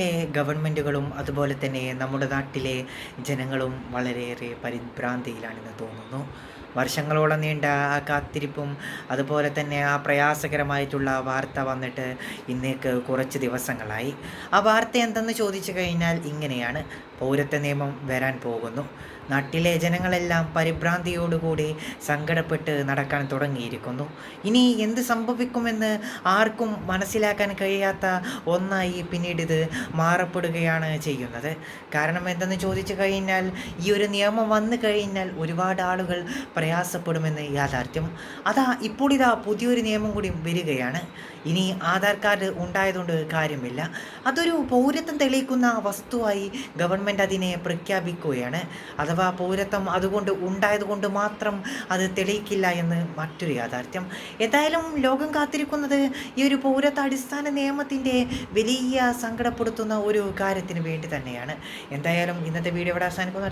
നാട്ടിലെ ഗവൺമെന്റുകളും അതുപോലെ തന്നെ നമ്മുടെ നാട്ടിലെ ജനങ്ങളും വളരെയേറെ പരിഭ്രാന്തിയിലാണെന്ന് തോന്നുന്നു. വർഷങ്ങളോളം നീണ്ട ആ കാത്തിരിപ്പും അതുപോലെ തന്നെ ആ പ്രയാസകരമായിട്ടുള്ള വാർത്ത വന്നിട്ട് ഇന്നേക്ക് കുറച്ച് ദിവസങ്ങളായി. ആ വാർത്ത എന്തെന്ന് ചോദിച്ചു കഴിഞ്ഞാൽ ഇങ്ങനെയാണ്. പൗരത്വ നിയമം വരാൻ പോകുന്നു. നാട്ടിലെ ജനങ്ങളെല്ലാം പരിഭ്രാന്തിയോടുകൂടി സങ്കടപ്പെട്ട് നടക്കാൻ തുടങ്ങിയിരിക്കുന്നു. ഇനി എന്ത് സംഭവിക്കുമെന്ന് ആർക്കും മനസ്സിലാക്കാൻ കഴിയാത്ത ഒന്നായി പിന്നീട് ഇത് മാറപ്പെടുകയാണ് ചെയ്യുന്നത്. കാരണം എന്തെന്ന് ചോദിച്ചു കഴിഞ്ഞാൽ ഈ ഒരു നിയമം വന്നു കഴിഞ്ഞാൽ ഒരുപാട് ആളുകൾ പ്രയാസപ്പെടുമെന്ന് യാഥാർത്ഥ്യം. അതാ ഇപ്പോൾ ഇതാ പുതിയൊരു നിയമം കൂടി വരികയാണ്. ഇനി ആധാർ കാർഡ് ഉണ്ടായതുകൊണ്ട് കാര്യമില്ല. അതൊരു പൗരത്വം തെളിയിക്കുന്ന വസ്തുവായി ഗവൺമെന്റ് അതിനെ പ്രഖ്യാപിക്കുകയാണ്. അഥവാ പൗരത്വം അതുകൊണ്ട് ഉണ്ടായതുകൊണ്ട് മാത്രം അത് തെളിയിക്കില്ല എന്ന് മറ്റൊരു യാഥാർത്ഥ്യം. ഏതായാലും ലോകം കാത്തിരിക്കുന്നത് ഈ ഒരു പൗരത്വ അടിസ്ഥാന നിയമത്തിന്റെ വലിയ സങ്കടപ്പെടുത്തുന്ന ഒരു കാര്യത്തിന് വേണ്ടി തന്നെയാണ്. എന്തായാലും ഇന്നത്തെ വീഡിയോ ഇവിടെ അവസാനിക്കുന്ന.